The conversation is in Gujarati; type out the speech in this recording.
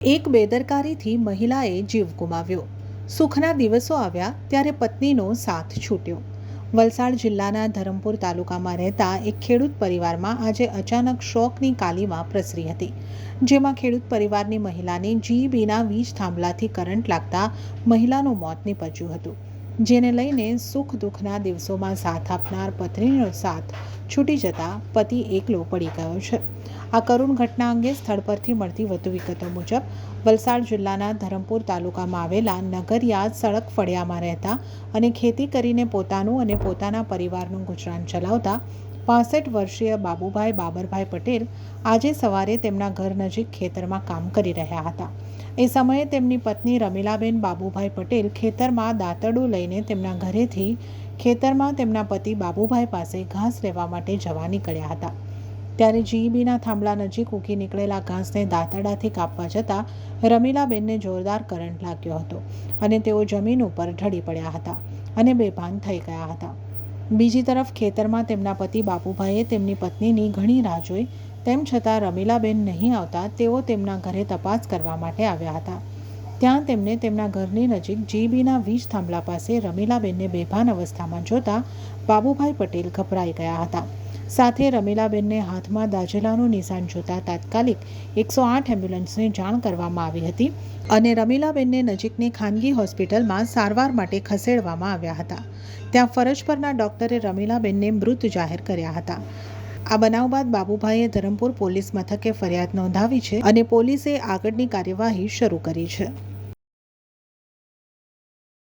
એક બેદરકારીથી મહિલાએ જીવ ગુમાવ્યો. સુખના દિવસો આવ્યા ત્યારે પત્નીનો સાથ છૂટ્યો. વલસાડ જિલ્લાના ધરમપુર તાલુકામાં રહેતા એક ખેડૂત પરિવારમાં આજે અચાનક શોકની કાલીમાં પ્રસરી હતી, જેમાં ખેડૂત પરિવારની મહિલાને જીબીના વીજ થાંભલાથી કરંટ લાગતા મહિલાનું મોત નીપજ્યું હતું, જેને લઈને સુખ દુઃખના દિવસોમાં સાથ આપનાર પત્નીનો સાથ છૂટી જતા પતિ એકલો પડી ગયો છે. આ કરુણ ઘટના અંગે સ્થળ પરથી મળતી વધુ વિગતો મુજબ, વલસાડ જિલ્લાના ધરમપુર તાલુકામાં આવેલા નગરિયા સડક ફળિયામાં રહેતા અને ખેતી કરીને પોતાનું અને પોતાના પરિવારનું ગુજરાન ચલાવતા પાસઠ વર્ષીય બાબુભાઈ બાબરભાઈ પટેલ આજે સવારે તેમના ઘર નજીક ખેતરમાં કામ કરી રહ્યા હતા. એ સમયે તેમની પત્ની રમીલાબેન બાબુભાઈ પટેલ ખેતરમાં દાંતરડું લઈને તેમના ઘરેથી ખેતરમાં તેમના પતિ બાબુભાઈ પાસે ઘાસ લેવા માટે જવા નીકળ્યા હતા. ત્યારે જીઈબીના થાંભલા નજીક ઉગી નીકળેલા ઘાસને દાંતડાથી કાપવા જતાં રમીલાબેનને જોરદાર કરંટ લાગ્યો હતો અને તેઓ જમીન ઉપર ઢળી પડ્યા હતા અને બેભાન થઈ ગયા હતા. બીજી તરફ ખેતરમાં તેમના પતિ બાપુભાઈએ તેમની પત્નીની ઘણી રાહ જોઈ, તેમ છતાં રમીલાબેન નહીં આવતા તેઓ તેમના ઘરે તપાસ કરવા માટે આવ્યા હતા. ત્યાં તેમને તેમના ઘરની નજીક જીબીના વીજ થાંભલા પાસે રમીલાબેનને બેભાન અવસ્થામાં જોતા બાબુભાઈ પટેલ ગભરાઈ ગયા હતા. સાથે રમીલાબેનને હાથમાં દાઝેલાનું નિશાન જોતા તાત્કાલિક એકસો આઠ એમ્બ્યુલન્સને જાણ કરવામાં આવી હતી અને રમીલાબેનને નજીકની ખાનગી હોસ્પિટલમાં સારવાર માટે ખસેડવામાં આવ્યા હતા. ત્યાં ફરજ પરના ડોક્ટરે રમીલાબેનને મૃત જાહેર કર્યા હતા. આ બનાવ બાદ બાબુભાઈએ ધરમપુર પોલીસ મથકે ફરિયાદ નોંધાવી છે અને પોલીસે આગળની કાર્યવાહી શરૂ કરી છે.